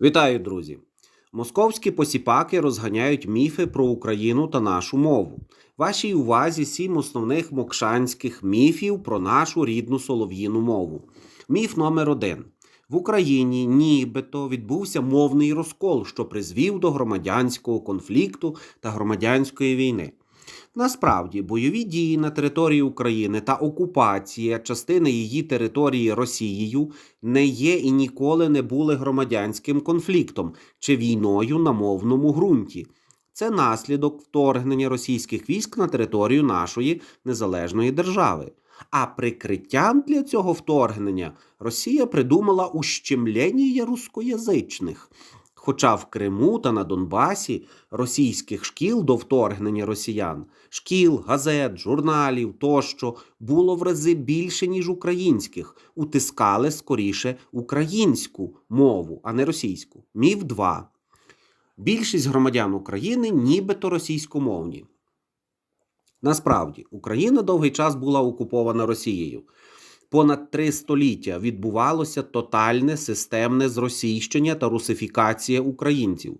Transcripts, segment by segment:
Вітаю, друзі! Московські посіпаки розганяють міфи про Україну та нашу мову. Вашій увазі сім основних мокшанських міфів про нашу рідну солов'їну мову. Міф номер один. В Україні нібито відбувся мовний розкол, що призвів до громадянського конфлікту та громадянської війни. Насправді, бойові дії на території України та окупація частини її території Росією не є і ніколи не були громадянським конфліктом чи війною на мовному ґрунті. Це наслідок вторгнення російських військ на територію нашої незалежної держави. А прикриттям для цього вторгнення Росія придумала ущемлення рускоязичних. Хоча в Криму та на Донбасі російських шкіл до вторгнення росіян, шкіл, газет, журналів тощо було в рази більше, ніж українських, утискали скоріше українську мову, а не російську. Міф 2. Більшість громадян України нібито російськомовні. Насправді, Україна довгий час була окупована Росією. Понад три століття відбувалося тотальне системне зросійщення та русифікація українців.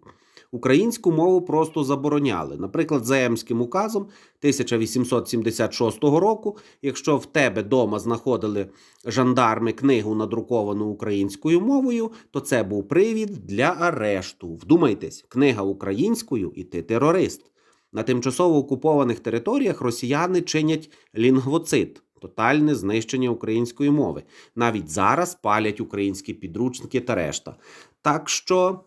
Українську мову просто забороняли. Наприклад, Заемським указом 1876 року, якщо в тебе дома знаходили жандарми книгу, надруковану українською мовою, то це був привід для арешту. Вдумайтесь, книга українською і ти терорист. На тимчасово окупованих територіях росіяни чинять лінгвоцид тотальне знищення української мови. Навіть зараз палять українські підручники та решта. Так що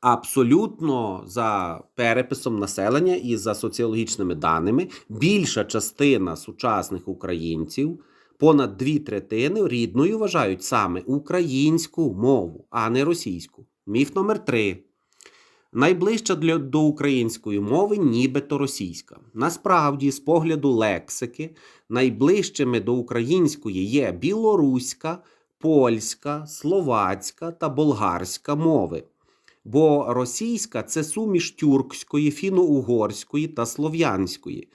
абсолютно за переписом населення і за соціологічними даними, більша частина сучасних українців. Понад дві третини рідною вважають саме українську мову, а не російську. Міф номер три. Найближча для до української мови, нібито російська. Насправді, з погляду лексики, найближчими до української є білоруська, польська, словацька та болгарська мови. Бо російська це суміш тюркської, фіно-угорської та слов'янської.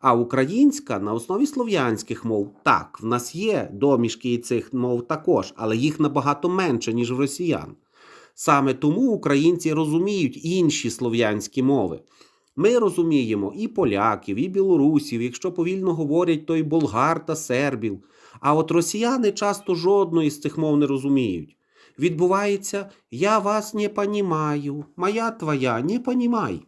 А українська на основі слов'янських мов так, в нас є домішки цих мов також, але їх набагато менше, ніж в росіян. Саме тому українці розуміють інші слов'янські мови. Ми розуміємо і поляків, і білорусів, якщо повільно говорять, то й болгар та сербів. А от росіяни часто жодної з цих мов не розуміють. Відбувається Я вас не понімаю, моя твоя не понімай.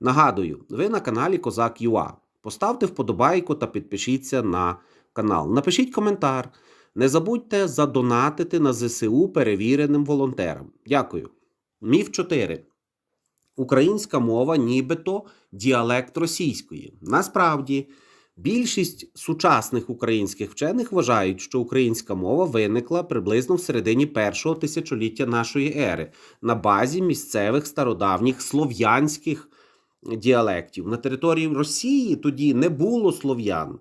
Нагадую, ви на каналі Козак Юа. Поставте вподобайку та підпишіться на канал. Напишіть коментар. Не забудьте задонатити на ЗСУ перевіреним волонтерам. Дякую. Міф 4. Українська мова нібито діалект російської. Насправді, більшість сучасних українських вчених вважають, що українська мова виникла приблизно в середині першого тисячоліття нашої ери на базі місцевих стародавніх слов'янських діалектів. На території Росії тоді не було слов'ян.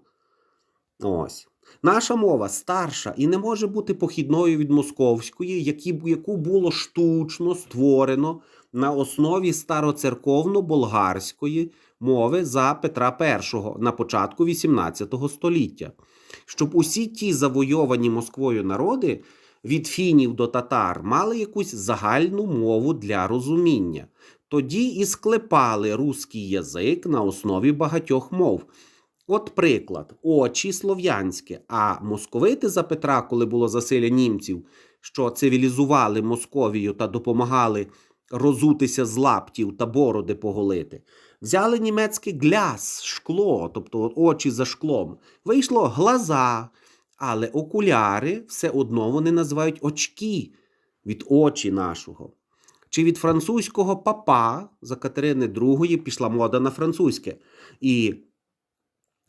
Ось. Наша мова старша і не може бути похідною від московської, які, яку було штучно створено на основі староцерковно-болгарської мови за Петра І на початку XVIII століття. Щоб усі ті завойовані Москвою народи від фінів до татар мали якусь загальну мову для розуміння. Тоді і склепали руський язик на основі багатьох мов. От приклад, очі слов'янське, а московити за Петра, коли було засилля німців, що цивілізували Московію та допомагали розутися з лаптів та бороди поголити, взяли німецьке гляс, шкло, тобто очі за шклом. Вийшло глаза, але окуляри все одно вони називають очки від очі нашого. Чи від французького папа за Катерини II пішла мода на французьке. І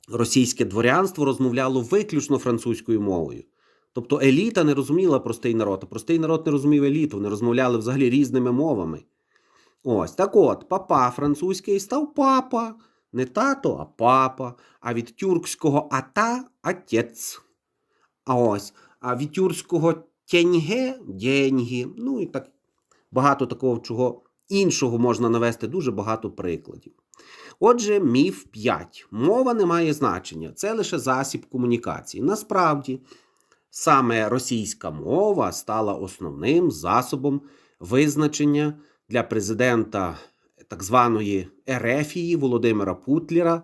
російське дворянство розмовляло виключно французькою мовою. Тобто еліта не розуміла простий народ, а простий народ не розумів еліту, вони розмовляли взагалі різними мовами. Ось так от, папа французький став папа, не тато, а папа, а від тюркського ата отець. А ось, а від тюркського тяньге деньги. Ну і так багато такого чого іншого можна навести дуже багато прикладів. Отже, міф 5. Мова не має значення, це лише засіб комунікації. Насправді, саме російська мова стала основним засобом визначення для президента так званої Ерефії Володимира Путлера,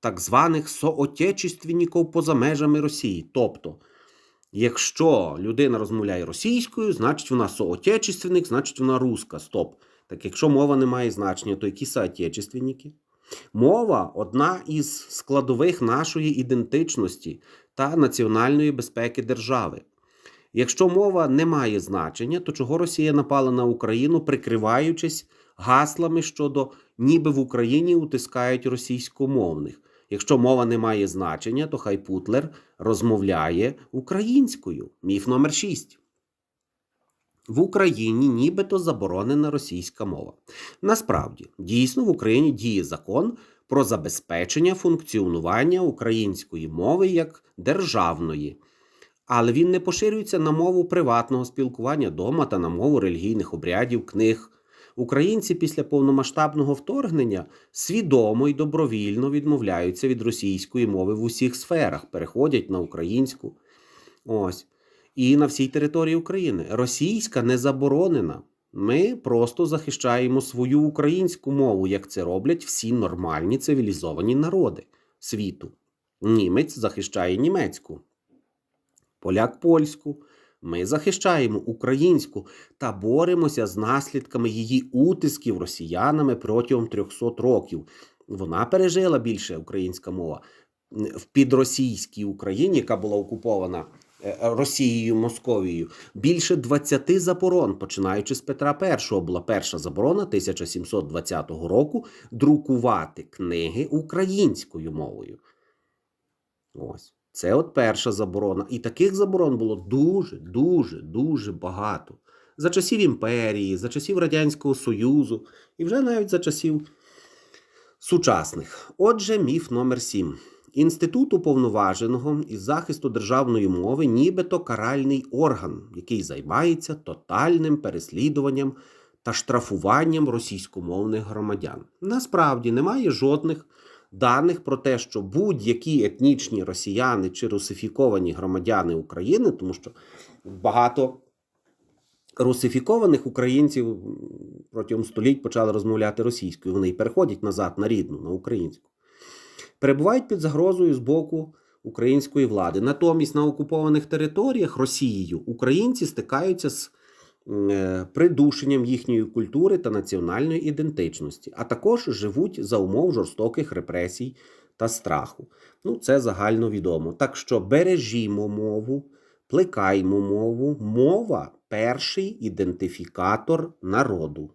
так званих соотечественників поза межами Росії. Тобто, якщо людина розмовляє російською, значить вона соотечественник, значить вона руска. Стоп. Так якщо мова не має значення, то які соотечественники? Мова одна із складових нашої ідентичності та національної безпеки держави. Якщо мова не має значення, то чого Росія напала на Україну, прикриваючись гаслами щодо ніби в Україні утискають російськомовних? Якщо мова не має значення, то хай Путлер розмовляє українською. Міф номер 6. В Україні нібито заборонена російська мова. Насправді, дійсно в Україні діє закон про забезпечення функціонування української мови як державної, але він не поширюється на мову приватного спілкування дома та на мову релігійних обрядів, книг. Українці після повномасштабного вторгнення свідомо і добровільно відмовляються від російської мови в усіх сферах, переходять на українську. Ось. І на всій території України. Російська не заборонена. Ми просто захищаємо свою українську мову, як це роблять всі нормальні цивілізовані народи світу. Німець захищає німецьку, поляк польську. Ми захищаємо українську та боремося з наслідками її утисків росіянами протягом 300 років. Вона пережила більше українська мова в підросійській Україні, яка була окупована Росією Московією. Більше 20 заборон, починаючи з Петра І, була перша заборона 1720 року друкувати книги українською мовою. Ось. Це от перша заборона. І таких заборон було дуже, дуже, дуже багато. За часів імперії, за часів Радянського Союзу і вже навіть за часів сучасних. Отже, міф номер 7. Інститут уповноваженого із захисту державної мови, нібито каральний орган, який займається тотальним переслідуванням та штрафуванням російськомовних громадян. Насправді немає жодних даних про те, що будь-які етнічні росіяни чи русифіковані громадяни України, тому що багато русифікованих українців протягом століть почали розмовляти російською. Вони й переходять назад на рідну, на українську. Перебувають під загрозою з боку української влади. Натомість на окупованих територіях Росією українці стикаються з е, придушенням їхньої культури та національної ідентичності, а також живуть за умов жорстоких репресій та страху. Ну, це загально відомо. Так що бережімо мову, плекаймо мову. Мова перший ідентифікатор народу.